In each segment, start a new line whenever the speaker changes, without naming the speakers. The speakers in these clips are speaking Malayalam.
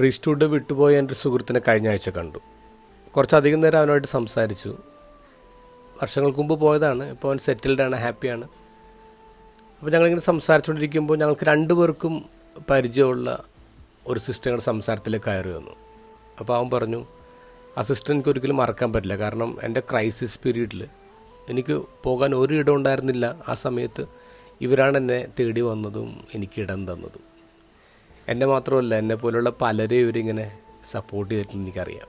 പ്രീസ്റ്റ്ഹുഡ് വിട്ടുപോയ എന്റെ സുഹൃത്തിനെ കഴിഞ്ഞ ആഴ്ച കണ്ടു. കുറച്ചധികം നേരം അവനുമായിട്ട് സംസാരിച്ചു. വർഷങ്ങൾക്ക് മുമ്പ് പോയതാണ്. ഇപ്പോൾ അവൻ സെറ്റിൽഡ് ആണ് ഹാപ്പിയാണ് അപ്പോൾ ഞങ്ങളിങ്ങനെ സംസാരിച്ചുകൊണ്ടിരിക്കുമ്പോൾ ഞങ്ങൾക്ക് രണ്ടുപേർക്കും പരിചയമുള്ള ഒരു സിസ്റ്ററുടെ സംസാരത്തിലേക്ക് കയറി വന്നു. അപ്പോൾ അവൻ പറഞ്ഞു ആ സിസ്റ്റർ എനിക്ക് ഒരിക്കലും മറക്കാൻ പറ്റില്ല. കാരണം എന്റെ ക്രൈസിസ് പീരീഡിൽ എനിക്ക് പോകാൻ ഒരു ഇടം ഉണ്ടായിരുന്നില്ല. ആ സമയത്ത് ഇവരാണ് എന്നെ തേടി വന്നതും എനിക്ക് ഇടം തന്നതും. എന്നെ മാത്രമല്ല എന്നെ പോലുള്ള പലരെയും ഇവരിങ്ങനെ സപ്പോർട്ട് ചെയ്തിട്ടുണ്ട് എനിക്കറിയാം.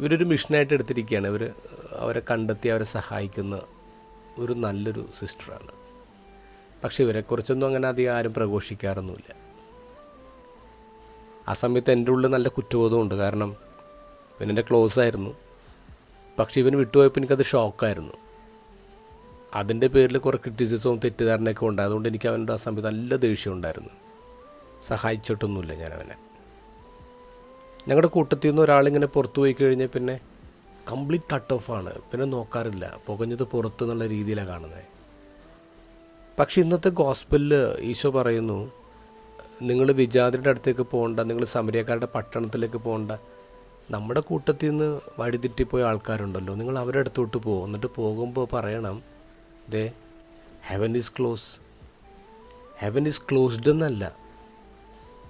ഇവരൊരു മിഷനായിട്ട് എടുത്തിരിക്കുകയാണ്. ഇവർ അവരെ കണ്ടെത്തി അവരെ സഹായിക്കുന്ന ഒരു നല്ലൊരു സിസ്റ്ററാണ് പക്ഷെ ഇവരെക്കുറിച്ചൊന്നും അങ്ങനെ അധികം ആരും പ്രഘോഷിക്കാറൊന്നുമില്ല. ആ സമയത്ത് എന്റെ ഉള്ളിൽ നല്ല കുറ്റബോധമുണ്ട്. കാരണം ഇവനെന്റെ ക്ലോസ് ആയിരുന്നു. പക്ഷെ ഇവൻ വിട്ടുപോയപ്പോൾ എനിക്കത് ഷോക്കായിരുന്നു അതിന്റെ പേരിൽ കുറേ ക്രിറ്റിസിസവും തെറ്റിദ്ധാരണയൊക്കെ ഉണ്ട്. അതുകൊണ്ട് എനിക്ക് അവനോട് ആ സമയത്ത് നല്ല ദേഷ്യം ഉണ്ടായിരുന്നു. സഹായിച്ചിട്ടൊന്നുമില്ല ഞാനവനെ. ഞങ്ങളുടെ കൂട്ടത്തിൽ നിന്ന് ഒരാളിങ്ങനെ പുറത്തു പോയി കഴിഞ്ഞാൽ പിന്നെ കംപ്ലീറ്റ് കട്ട് ഓഫ് ആണ്. പിന്നെ നോക്കാറില്ല. പുകഞ്ഞത് പുറത്ത് എന്നുള്ള രീതിയിലാണ് കാണുന്നത് പക്ഷെ ഇന്നത്തെ ഗോസ്പലിൽ ഈശോ പറയുന്നു നിങ്ങൾ വിജാതിരുടെ അടുത്തേക്ക് പോകണ്ട നിങ്ങൾ സമരിയക്കാരുടെ പട്ടണത്തിലേക്ക് പോകണ്ട നമ്മുടെ കൂട്ടത്തിൽ നിന്ന് വഴിതെറ്റിപ്പോയ ആൾക്കാരുണ്ടല്ലോ. നിങ്ങൾ അവരുടെ അടുത്തോട്ട് പോകും എന്നിട്ട് പോകുമ്പോൾ പറയണം ദേ heaven is close heaven is closed എന്നല്ല.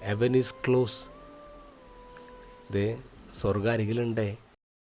ഹെവൻ ഈസ് ക്ലോസ് ദേ സ്വർഗ അരികിലുണ്ടേ